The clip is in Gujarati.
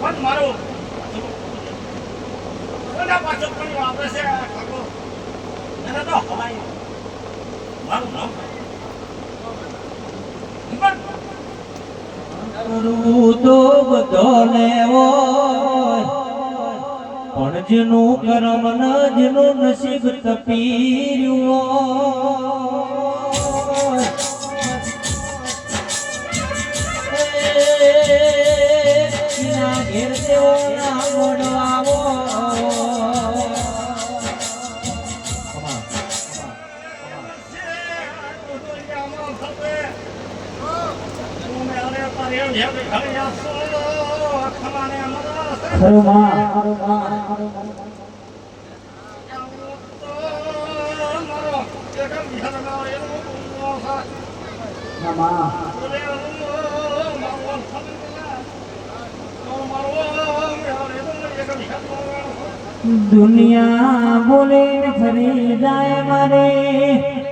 મારું. કોના પાછળ પણ વાપરે છે ઠાકોર? પણ જેનું કરમ ન જેનું નસીબ તપીર્યું ખરું માં, ખરું માં. ના માં. દુનિયા બોલે ફરી જાય મારે.